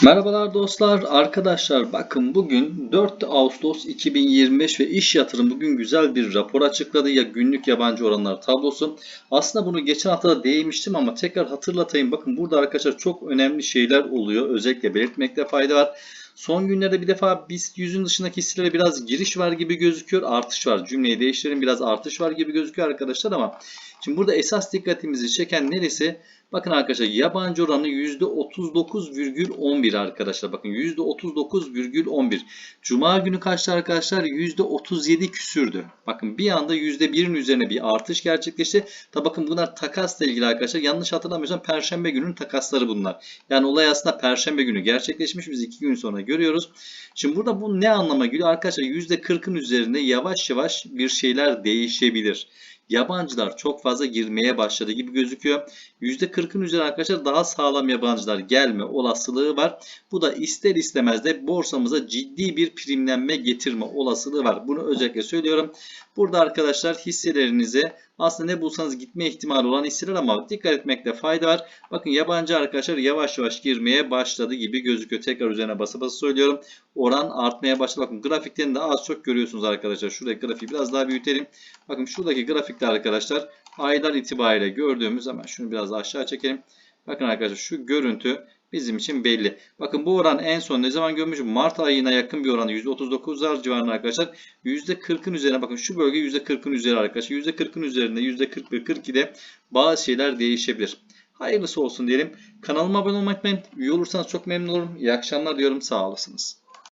Merhabalar dostlar, arkadaşlar bakın bugün 4 Ağustos 2025 ve iş yatırım bugün güzel bir rapor açıkladı ya günlük yabancı oranlar tablosu. Aslında bunu geçen hafta da değinmiştim ama tekrar hatırlatayım. Bakın burada arkadaşlar çok önemli şeyler oluyor. Özellikle belirtmekte fayda var. Son günlerde bir defa BIST 100'ün dışındaki hisselere biraz giriş var gibi gözüküyor. Artış var. Cümleyi değiştirelim. Biraz artış var gibi gözüküyor arkadaşlar ama şimdi burada esas dikkatimizi çeken neresi? Bakın arkadaşlar yabancı oranı %39,11 arkadaşlar. Bakın %39,11. Cuma günü kaçtı arkadaşlar? %37 küsürdü. Bakın bir anda %1'in üzerine bir artış gerçekleşti. Tabi bakın bunlar takasla ilgili arkadaşlar. Yanlış hatırlamıyorsam Perşembe gününün takasları bunlar. Yani olay aslında Perşembe günü gerçekleşmiş. Biz 2 gün sonra görüyoruz. Şimdi burada bu ne anlama geliyor? Arkadaşlar %40'ın üzerinde yavaş yavaş bir şeyler değişebilir yabancılar çok fazla girmeye başladı gibi gözüküyor. %40'ın üzeri arkadaşlar daha sağlam yabancılar gelme olasılığı var. Bu da ister istemez de borsamıza ciddi bir primlenme getirme olasılığı var. Bunu özellikle söylüyorum. Burada arkadaşlar hisselerinize aslında ne bulsanız gitme ihtimali olan hisseler ama dikkat etmekte fayda var. Bakın yabancı arkadaşlar yavaş yavaş girmeye başladı gibi gözüküyor. Tekrar üzerine basa basa söylüyorum. Oran artmaya başladı. Bakın grafikten de az çok görüyorsunuz arkadaşlar. Şuradaki grafiği biraz daha büyütelim. Bakın şuradaki grafikte arkadaşlar aylar itibariyle gördüğümüz hemen şunu biraz aşağı çekelim. Bakın arkadaşlar şu görüntü bizim için belli. Bakın bu oran en son ne zaman görmüşüm? Mart ayına yakın bir oran %39'lar civarında arkadaşlar. %40'ın üzerine bakın şu bölge %40'ın üzeri arkadaşlar. %40'ın üzerinde %41 42'de bazı şeyler değişebilir. Hayırlısı olsun diyelim. Kanalıma abone olmayı unutmayın. Üye olursanız çok memnun olurum. İyi akşamlar diyorum. Sağ olasınız.